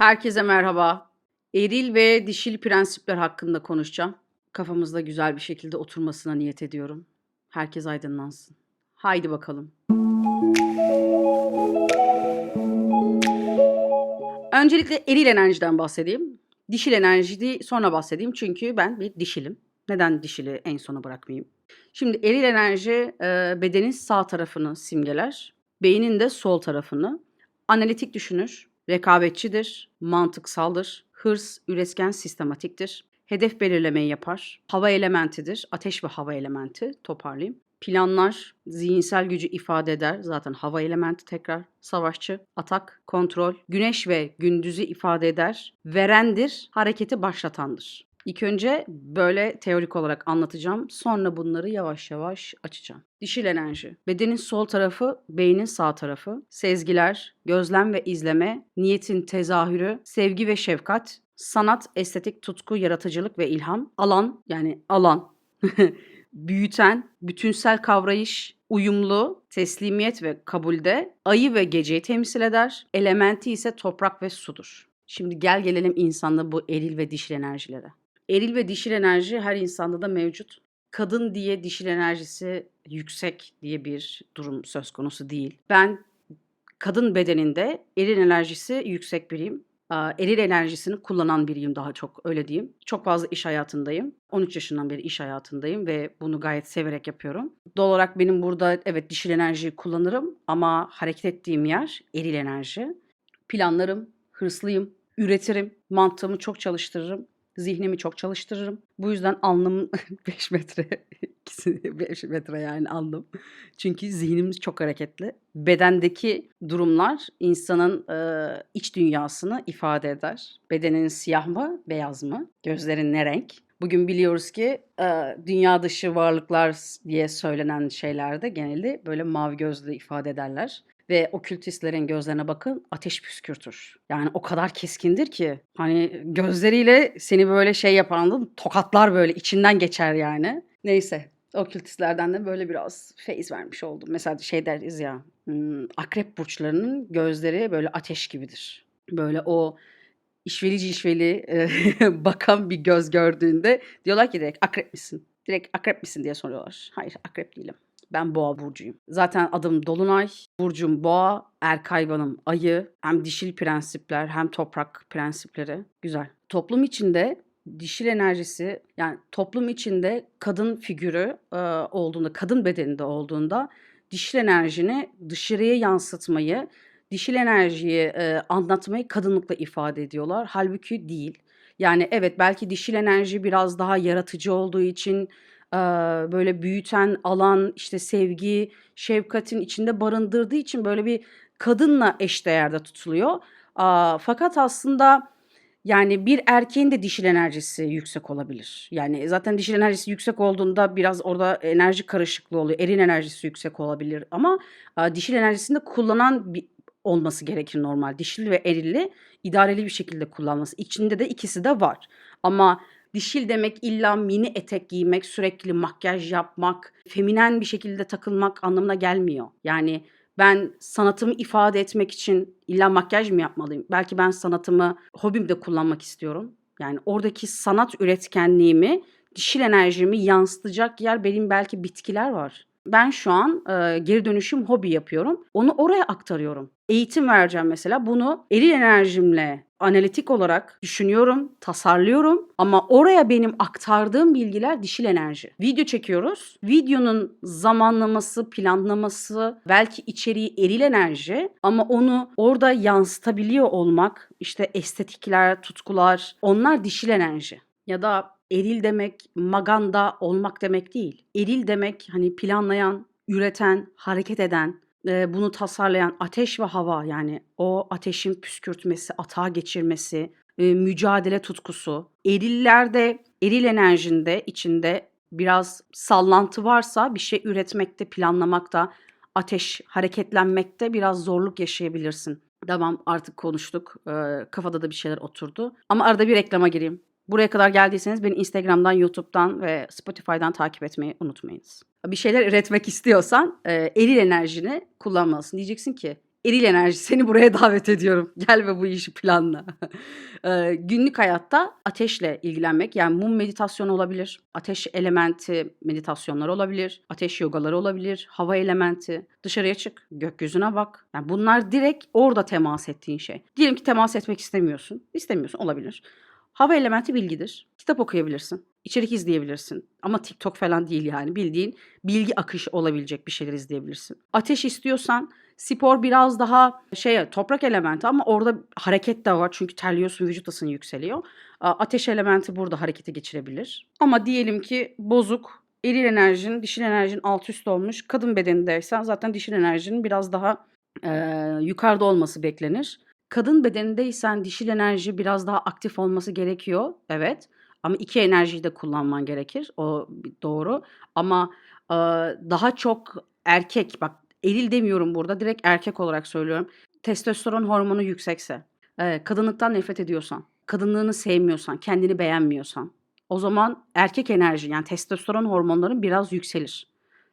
Herkese merhaba. Eril ve dişil prensipler hakkında konuşacağım. Kafamızda güzel bir şekilde oturmasına niyet ediyorum. Herkes aydınlansın. Haydi bakalım. Öncelikle eril enerjiden bahsedeyim. Dişil enerjiden sonra bahsedeyim çünkü ben bir dişilim. Neden dişili en sona bırakmayayım? Şimdi eril enerji e, bedenin sağ tarafını simgeler. Beynin de sol tarafını. Analitik düşünür, rekabetçidir, mantıksaldır, hırs, üretken, sistematiktir. Hedef belirlemeyi yapar. Hava elementidir, ateş ve hava elementi toparlayayım. Planlar, zihinsel gücü ifade eder. Zaten hava elementi tekrar savaşçı, atak, kontrol, güneş ve gündüzü ifade eder. Verendir, hareketi başlatandır. İlk önce böyle teorik olarak anlatacağım. Sonra bunları yavaş yavaş açacağım. Dişil enerji. Bedenin sol tarafı, beynin sağ tarafı. Sezgiler, gözlem ve izleme, niyetin tezahürü, sevgi ve şefkat, sanat, estetik, tutku, yaratıcılık ve ilham. Alan yani alan. Büyüten, bütünsel kavrayış, uyumlu, teslimiyet ve kabulde, ayı ve geceyi temsil eder. Elementi ise toprak ve sudur. Şimdi gel gelelim insanda bu eril ve dişil enerjilere. Eril ve dişil enerji her insanda da mevcut. Kadın diye dişil enerjisi yüksek diye bir durum söz konusu değil. Ben kadın bedeninde eril enerjisi yüksek biriyim. Eril enerjisini kullanan biriyim daha çok öyle diyeyim. Çok fazla iş hayatındayım. 13 yaşından beri iş hayatındayım ve bunu gayet severek yapıyorum. Doğal olarak benim burada evet dişil enerjiyi kullanırım ama hareket ettiğim yer eril enerji. Planlarım, hırslıyım, üretirim, mantığımı çok çalıştırırım. Zihnimi çok çalıştırırım. Bu yüzden alnım 5 metre. İkisi 5 metre yani alnım. Çünkü zihnimiz çok hareketli. Bedendeki durumlar insanın e, iç dünyasını ifade eder. Bedenin siyah mı, beyaz mı? Gözlerin ne renk? Bugün biliyoruz ki e, dünya dışı varlıklar diye söylenen şeylerde genelde böyle mavi gözlü ifade ederler ve okültistlerin gözlerine bakın ateş püskürtür. Yani o kadar keskindir ki hani gözleriyle seni böyle şey yapan tokatlar böyle içinden geçer yani. Neyse okültistlerden de böyle biraz feyiz vermiş oldum. Mesela şey deriz ya akrep burçlarının gözleri böyle ateş gibidir. Böyle o işveli e, bakan bir göz gördüğünde diyorlar ki direkt akrep misin? Direkt akrep misin diye soruyorlar. Hayır akrep değilim. Ben boğa burcuyum. Zaten adım Dolunay, burcum boğa, erkayvanım ayı. Hem dişil prensipler hem toprak prensipleri. Güzel. Toplum içinde dişil enerjisi yani toplum içinde kadın figürü e, olduğunda, kadın bedeninde olduğunda dişil enerjini dışarıya yansıtmayı, dişil enerjiyi e, anlatmayı kadınlıkla ifade ediyorlar. Halbuki değil. Yani evet belki dişil enerji biraz daha yaratıcı olduğu için böyle büyüten, alan, işte sevgi, şefkatin içinde barındırdığı için böyle bir kadınla eşdeğerde tutuluyor. Fakat aslında yani bir erkeğin de dişil enerjisi yüksek olabilir. Yani zaten dişil enerjisi yüksek olduğunda biraz orada enerji karışıklığı oluyor. Eril enerjisi yüksek olabilir ama dişil enerjisini de kullanan bir olması gerekir normal. Dişil ve erilli idareli bir şekilde kullanması. İçinde de ikisi de var. Ama dişil demek illa mini etek giymek, sürekli makyaj yapmak, feminen bir şekilde takılmak anlamına gelmiyor. Yani ben sanatımı ifade etmek için illa makyaj mı yapmalıyım? Belki ben sanatımı hobimde kullanmak istiyorum. Yani oradaki sanat üretkenliğimi, dişil enerjimi yansıtacak yer benim belki bitkiler var. Ben şu an e, geri dönüşüm hobi yapıyorum. Onu oraya aktarıyorum. Eğitim vereceğim mesela. Bunu eril enerjimle analitik olarak düşünüyorum, tasarlıyorum ama oraya benim aktardığım bilgiler dişil enerji. Video çekiyoruz. Videonun zamanlaması, planlaması, belki içeriği eril enerji ama onu orada yansıtabiliyor olmak, işte estetikler, tutkular, onlar dişil enerji. Ya da eril demek maganda olmak demek değil. Eril demek hani planlayan, üreten, hareket eden, e, bunu tasarlayan ateş ve hava yani o ateşin püskürtmesi, atağa geçirmesi, e, mücadele tutkusu. Erillerde, eril enerjinde içinde biraz sallantı varsa bir şey üretmekte, planlamakta, ateş hareketlenmekte biraz zorluk yaşayabilirsin. Tamam artık konuştuk. E, kafada da bir şeyler oturdu. Ama arada bir reklama gireyim. Buraya kadar geldiyseniz beni Instagram'dan, YouTube'dan ve Spotify'dan takip etmeyi unutmayınız. Bir şeyler üretmek istiyorsan e, eril enerjini kullanmalısın. Diyeceksin ki Eril enerji seni buraya davet ediyorum. Gel ve bu işi planla. Eee, günlük hayatta ateşle ilgilenmek yani mum meditasyonu olabilir. Ateş elementi meditasyonları olabilir. Ateş yogaları olabilir. Hava elementi. Dışarıya çık. Gökyüzüne bak. Yani bunlar direkt orada temas ettiğin şey. Diyelim ki temas etmek istemiyorsun. İstemiyorsun olabilir. Hava elementi bilgidir. Kitap okuyabilirsin. İçerik izleyebilirsin. Ama TikTok falan değil yani. Bildiğin bilgi akışı olabilecek bir şeyler izleyebilirsin. Ateş istiyorsan spor biraz daha şey toprak elementi ama orada hareket de var. Çünkü terliyorsun vücut ısın yükseliyor. Ateş elementi burada harekete geçirebilir. Ama diyelim ki bozuk eril enerjin, dişil enerjin alt üst olmuş. Kadın bedenindeysen zaten dişil enerjinin biraz daha e, yukarıda olması beklenir. Kadın bedenindeysen dişil enerji biraz daha aktif olması gerekiyor. Evet. Ama iki enerjiyi de kullanman gerekir. O doğru. Ama e, daha çok erkek bak eril demiyorum burada direkt erkek olarak söylüyorum. Testosteron hormonu yüksekse, e, kadınlıktan nefret ediyorsan, kadınlığını sevmiyorsan, kendini beğenmiyorsan o zaman erkek enerji yani testosteron hormonların biraz yükselir.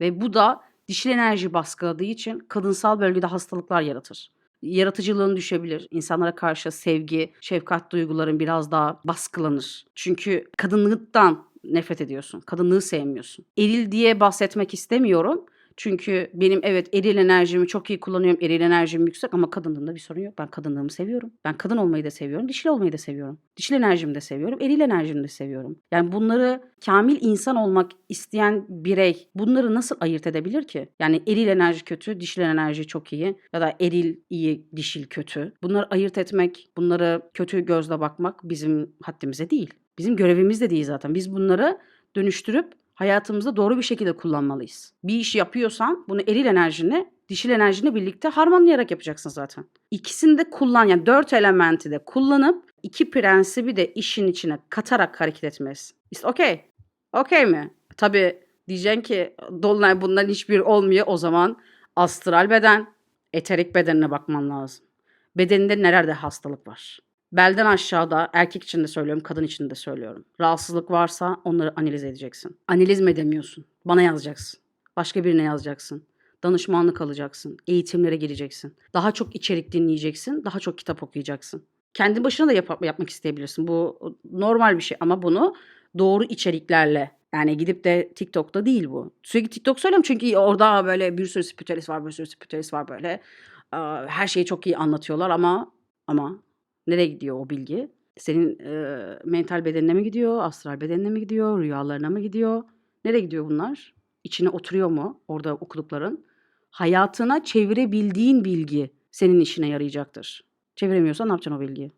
Ve bu da dişil enerji baskıladığı için kadınsal bölgede hastalıklar yaratır. Yaratıcılığın düşebilir. İnsanlara karşı sevgi, şefkat duyguların biraz daha baskılanır. Çünkü kadınlıktan nefret ediyorsun. Kadınlığı sevmiyorsun. Eril diye bahsetmek istemiyorum. Çünkü benim evet eril enerjimi çok iyi kullanıyorum. Eril enerjim yüksek ama kadınlığımda bir sorun yok. Ben kadınlığımı seviyorum. Ben kadın olmayı da seviyorum. Dişil olmayı da seviyorum. Dişil enerjimi de seviyorum. Eril enerjimi de seviyorum. Yani bunları kamil insan olmak isteyen birey bunları nasıl ayırt edebilir ki? Yani eril enerji kötü, dişil enerji çok iyi ya da eril iyi, dişil kötü. Bunları ayırt etmek, bunları kötü gözle bakmak bizim haddimize değil. Bizim görevimiz de değil zaten. Biz bunları dönüştürüp hayatımızda doğru bir şekilde kullanmalıyız. Bir iş yapıyorsan bunu eril enerjini, dişil enerjini birlikte harmanlayarak yapacaksın zaten. İkisini de kullan yani dört elementi de kullanıp iki prensibi de işin içine katarak hareket etmelisin. İşte okey. Okey mi? Tabii diyeceksin ki Dolunay bundan hiçbir olmuyor o zaman astral beden, eterik bedenine bakman lazım. Bedeninde nelerde hastalık var? Belden aşağıda erkek için de söylüyorum, kadın için de söylüyorum. Rahatsızlık varsa onları analiz edeceksin. Analiz mi edemiyorsun? Bana yazacaksın. Başka birine yazacaksın. Danışmanlık alacaksın. Eğitimlere gireceksin. Daha çok içerik dinleyeceksin. Daha çok kitap okuyacaksın. Kendi başına da yap- yapmak isteyebilirsin. Bu normal bir şey ama bunu doğru içeriklerle yani gidip de TikTok'ta değil bu. Sürekli TikTok söylüyorum çünkü orada böyle bir sürü spiritüelist var, bir sürü spiritüelist var böyle. Her şeyi çok iyi anlatıyorlar ama ama nereye gidiyor o bilgi? Senin e, mental bedenine mi gidiyor, astral bedenine mi gidiyor, rüyalarına mı gidiyor? Nereye gidiyor bunlar? İçine oturuyor mu orada okudukların? Hayatına çevirebildiğin bilgi senin işine yarayacaktır. Çeviremiyorsan ne yapacaksın o bilgiyi?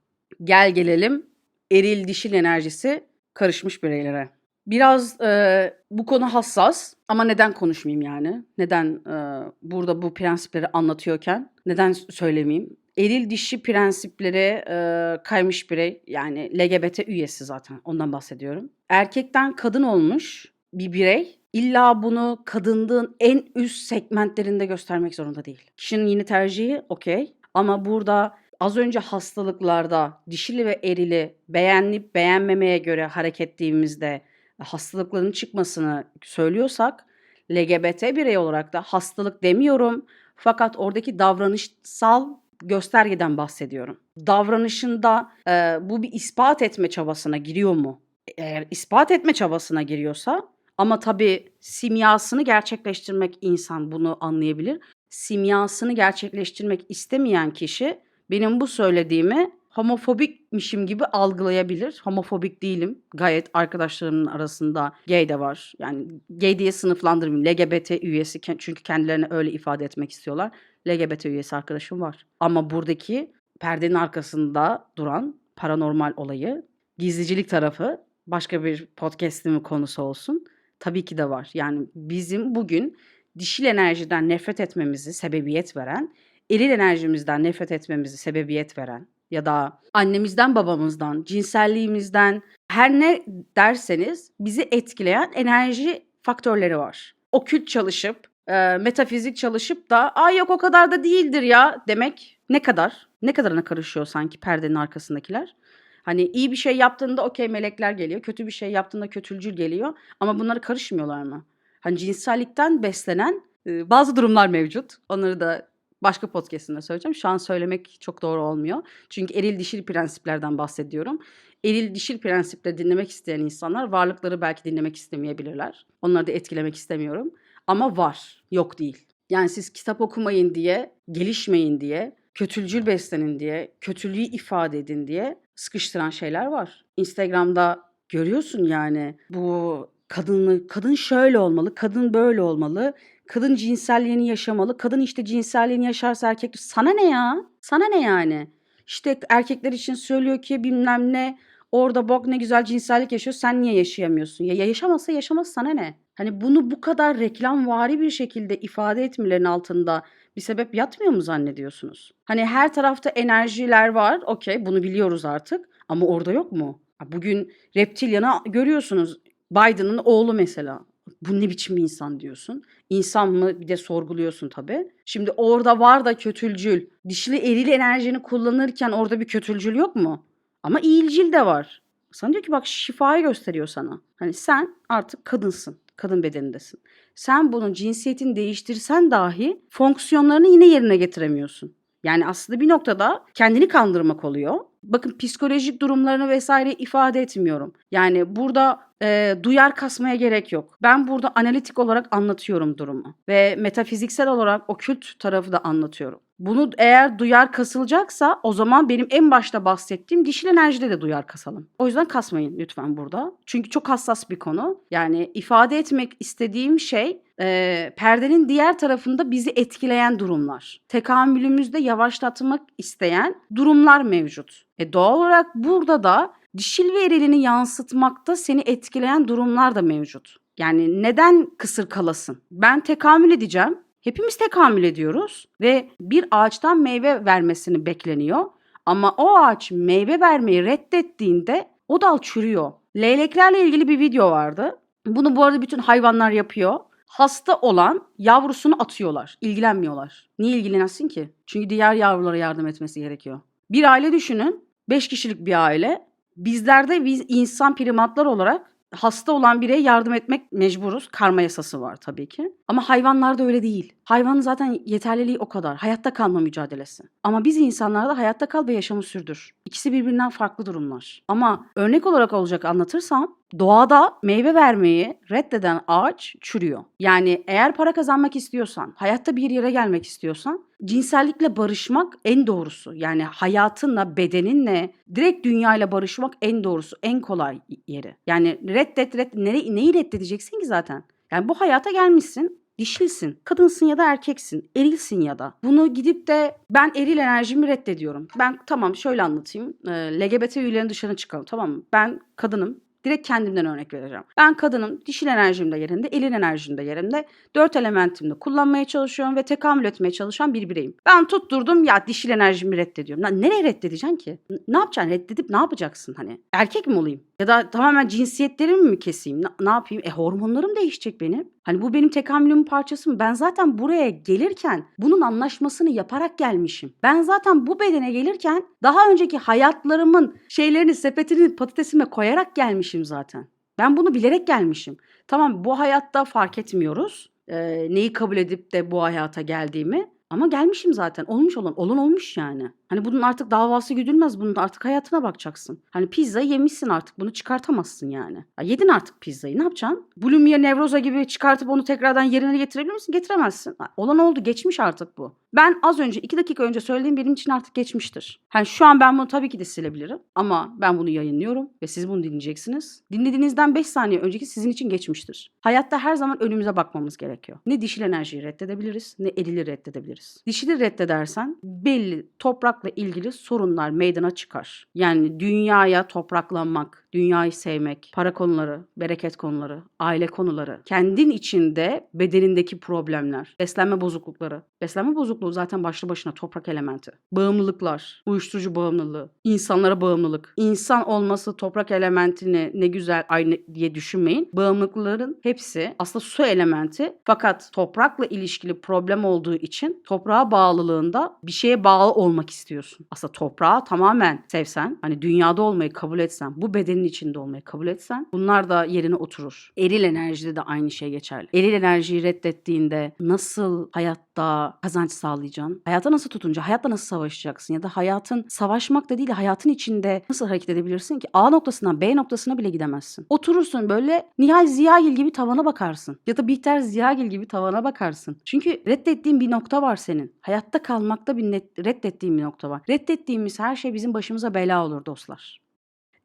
Gel gelelim eril dişil enerjisi karışmış bireylere. Biraz e, bu konu hassas ama neden konuşmayayım yani? Neden e, burada bu prensipleri anlatıyorken neden söylemeyeyim? Eril dişi prensiplere e, kaymış birey yani LGBT üyesi zaten ondan bahsediyorum. Erkekten kadın olmuş bir birey illa bunu kadınlığın en üst segmentlerinde göstermek zorunda değil. Kişinin yeni tercihi okey ama burada az önce hastalıklarda dişili ve erili beğenip beğenmemeye göre hareket ettiğimizde hastalıkların çıkmasını söylüyorsak LGBT birey olarak da hastalık demiyorum fakat oradaki davranışsal göstergeden bahsediyorum. Davranışında e, bu bir ispat etme çabasına giriyor mu? Eğer ispat etme çabasına giriyorsa ama tabii simyasını gerçekleştirmek insan bunu anlayabilir. Simyasını gerçekleştirmek istemeyen kişi benim bu söylediğimi homofobikmişim gibi algılayabilir. Homofobik değilim. Gayet arkadaşlarımın arasında gay de var. Yani gay diye sınıflandırmayayım. LGBT üyesi çünkü kendilerini öyle ifade etmek istiyorlar. LGBT üyesi arkadaşım var. Ama buradaki perdenin arkasında duran paranormal olayı, gizlicilik tarafı başka bir podcastimin konusu olsun. Tabii ki de var. Yani bizim bugün dişil enerjiden nefret etmemizi sebebiyet veren, eril enerjimizden nefret etmemizi sebebiyet veren ya da annemizden babamızdan, cinselliğimizden her ne derseniz bizi etkileyen enerji faktörleri var. Okült çalışıp, e, metafizik çalışıp da ay yok o kadar da değildir ya demek ne kadar? Ne kadarına karışıyor sanki perdenin arkasındakiler? Hani iyi bir şey yaptığında okey melekler geliyor. Kötü bir şey yaptığında kötülcül geliyor. Ama bunları karışmıyorlar mı? Hani cinsellikten beslenen e, bazı durumlar mevcut. Onları da Başka podcast'inde söyleyeceğim. Şu an söylemek çok doğru olmuyor. Çünkü eril dişil prensiplerden bahsediyorum. Eril dişil prensipleri dinlemek isteyen insanlar varlıkları belki dinlemek istemeyebilirler. Onları da etkilemek istemiyorum. Ama var, yok değil. Yani siz kitap okumayın diye, gelişmeyin diye, kötülcül beslenin diye, kötülüğü ifade edin diye sıkıştıran şeyler var. Instagram'da görüyorsun yani bu kadını, kadın şöyle olmalı, kadın böyle olmalı, kadın cinselliğini yaşamalı, kadın işte cinselliğini yaşarsa erkek sana ne ya? Sana ne yani? İşte erkekler için söylüyor ki bilmem ne orada bok ne güzel cinsellik yaşıyor sen niye yaşayamıyorsun? Ya yaşamasa yaşamaz sana ne? Hani bunu bu kadar reklamvari bir şekilde ifade etmelerin altında bir sebep yatmıyor mu zannediyorsunuz? Hani her tarafta enerjiler var okey bunu biliyoruz artık ama orada yok mu? Bugün reptilyanı görüyorsunuz Biden'ın oğlu mesela. Bu ne biçim insan diyorsun. İnsan mı bir de sorguluyorsun tabii. Şimdi orada var da kötülcül. Dişli eril enerjini kullanırken orada bir kötülcül yok mu? Ama iyilcil de var. Sana diyor ki bak şifayı gösteriyor sana. Hani sen artık kadınsın. Kadın bedenindesin. Sen bunun cinsiyetini değiştirsen dahi fonksiyonlarını yine yerine getiremiyorsun. Yani aslında bir noktada kendini kandırmak oluyor. Bakın psikolojik durumlarını vesaire ifade etmiyorum. Yani burada e, duyar kasmaya gerek yok. Ben burada analitik olarak anlatıyorum durumu. Ve metafiziksel olarak okült tarafı da anlatıyorum. Bunu eğer duyar kasılacaksa o zaman benim en başta bahsettiğim dişil enerjide de duyar kasalım. O yüzden kasmayın lütfen burada. Çünkü çok hassas bir konu. Yani ifade etmek istediğim şey e, perdenin diğer tarafında bizi etkileyen durumlar. Tekamülümüzde yavaşlatmak isteyen durumlar mevcut. E doğal olarak burada da dişil ve erilini yansıtmakta seni etkileyen durumlar da mevcut. Yani neden kısır kalasın? Ben tekamül edeceğim. Hepimiz tekamül ediyoruz ve bir ağaçtan meyve vermesini bekleniyor. Ama o ağaç meyve vermeyi reddettiğinde o dal çürüyor. Leyleklerle ilgili bir video vardı. Bunu bu arada bütün hayvanlar yapıyor. Hasta olan yavrusunu atıyorlar. İlgilenmiyorlar. Niye ilgilensin ki? Çünkü diğer yavrulara yardım etmesi gerekiyor. Bir aile düşünün. 5 kişilik bir aile. Bizlerde biz insan primatlar olarak hasta olan bireye yardım etmek mecburuz. Karma yasası var tabii ki. Ama hayvanlarda öyle değil. Hayvanın zaten yeterliliği o kadar. Hayatta kalma mücadelesi. Ama biz insanlarda hayatta kal ve yaşamı sürdür. İkisi birbirinden farklı durumlar. Ama örnek olarak olacak anlatırsam doğada meyve vermeyi reddeden ağaç çürüyor. Yani eğer para kazanmak istiyorsan, hayatta bir yere gelmek istiyorsan cinsellikle barışmak en doğrusu. Yani hayatınla, bedeninle, direkt dünyayla barışmak en doğrusu, en kolay yeri. Yani reddet, red, neyi, neyi reddedeceksin ki zaten? Yani bu hayata gelmişsin, dişlisin, kadınsın ya da erkeksin, erilsin ya da. Bunu gidip de ben eril enerjimi reddediyorum. Ben tamam şöyle anlatayım. E, LGBT üyelerin dışına çıkalım tamam mı? Ben kadınım. Direkt kendimden örnek vereceğim. Ben kadınım, dişil enerjim de yerinde, elin enerjim de yerinde. Dört elementimde kullanmaya çalışıyorum ve tekamül etmeye çalışan bir bireyim. Ben tutturdum ya dişil enerjimi reddediyorum. Lan nereye reddedeceksin ki? N- ne yapacaksın? Reddedip ne yapacaksın hani? Erkek mi olayım? Ya da tamamen cinsiyetlerimi mi keseyim? Ne, ne yapayım? E hormonlarım değişecek benim. Hani bu benim tekamülümün parçası mı? Ben zaten buraya gelirken bunun anlaşmasını yaparak gelmişim. Ben zaten bu bedene gelirken daha önceki hayatlarımın şeylerini sepetini patatesime koyarak gelmişim zaten. Ben bunu bilerek gelmişim. Tamam bu hayatta fark etmiyoruz. Ee, neyi kabul edip de bu hayata geldiğimi. Ama gelmişim zaten. Olmuş olan. Olan olmuş yani. Hani bunun artık davası güdülmez. Bunun artık hayatına bakacaksın. Hani pizza yemişsin artık. Bunu çıkartamazsın yani. Ya yedin artık pizzayı. Ne yapacaksın? Bulimia nevroza gibi çıkartıp onu tekrardan yerine getirebilir misin? Getiremezsin. Olan oldu. Geçmiş artık bu. Ben az önce iki dakika önce söylediğim benim için artık geçmiştir. Hani şu an ben bunu tabii ki de silebilirim. Ama ben bunu yayınlıyorum ve siz bunu dinleyeceksiniz. Dinlediğinizden 5 saniye önceki sizin için geçmiştir. Hayatta her zaman önümüze bakmamız gerekiyor. Ne dişil enerjiyi reddedebiliriz ne erili reddedebiliriz. Dişili reddedersen belli toprakla ilgili sorunlar meydana çıkar. Yani dünyaya topraklanmak, dünyayı sevmek, para konuları, bereket konuları, aile konuları, kendin içinde bedenindeki problemler, beslenme bozuklukları. Beslenme bozukluğu zaten başlı başına toprak elementi. Bağımlılıklar, uyuşturucu bağımlılığı, insanlara bağımlılık. İnsan olması toprak elementini ne güzel aynı diye düşünmeyin. Bağımlılıkların hepsi aslında su elementi fakat toprakla ilişkili problem olduğu için toprağa bağlılığında bir şeye bağlı olmak istiyorsun. Aslında toprağı tamamen sevsen, hani dünyada olmayı kabul etsen, bu bedenin evrenin içinde olmayı kabul etsen bunlar da yerine oturur. Eril enerjide de aynı şey geçerli. Eril enerjiyi reddettiğinde nasıl hayatta kazanç sağlayacaksın? Hayata nasıl tutunca, hayatla nasıl savaşacaksın? Ya da hayatın savaşmak da değil de hayatın içinde nasıl hareket edebilirsin ki? A noktasından B noktasına bile gidemezsin. Oturursun böyle Nihal Ziyagil gibi tavana bakarsın. Ya da Bihter Ziyagil gibi tavana bakarsın. Çünkü reddettiğin bir nokta var senin. Hayatta kalmakta bir net, reddettiğin bir nokta var. Reddettiğimiz her şey bizim başımıza bela olur dostlar.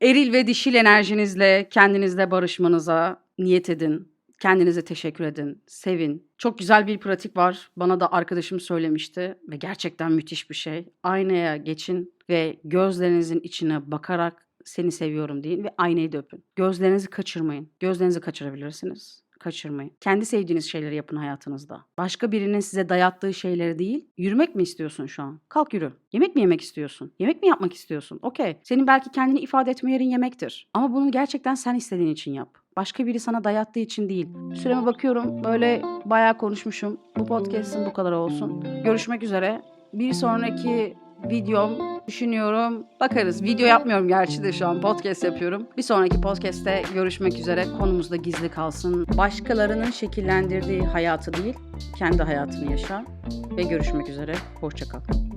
Eril ve dişil enerjinizle kendinizle barışmanıza niyet edin. Kendinize teşekkür edin, sevin. Çok güzel bir pratik var. Bana da arkadaşım söylemişti ve gerçekten müthiş bir şey. Aynaya geçin ve gözlerinizin içine bakarak seni seviyorum deyin ve aynayı da öpün. Gözlerinizi kaçırmayın. Gözlerinizi kaçırabilirsiniz. Kaçırmayın. Kendi sevdiğiniz şeyleri yapın hayatınızda. Başka birinin size dayattığı şeyleri değil. Yürümek mi istiyorsun şu an? Kalk yürü. Yemek mi yemek istiyorsun? Yemek mi yapmak istiyorsun? Okey. Senin belki kendini ifade etme yerin yemektir. Ama bunu gerçekten sen istediğin için yap. Başka biri sana dayattığı için değil. Süreme bakıyorum. Böyle bayağı konuşmuşum. Bu podcast'ın bu kadar olsun. Görüşmek üzere. Bir sonraki videom düşünüyorum. Bakarız. Video yapmıyorum gerçi de şu an podcast yapıyorum. Bir sonraki podcast'te görüşmek üzere. Konumuz da gizli kalsın. Başkalarının şekillendirdiği hayatı değil, kendi hayatını yaşa ve görüşmek üzere. Hoşça kal.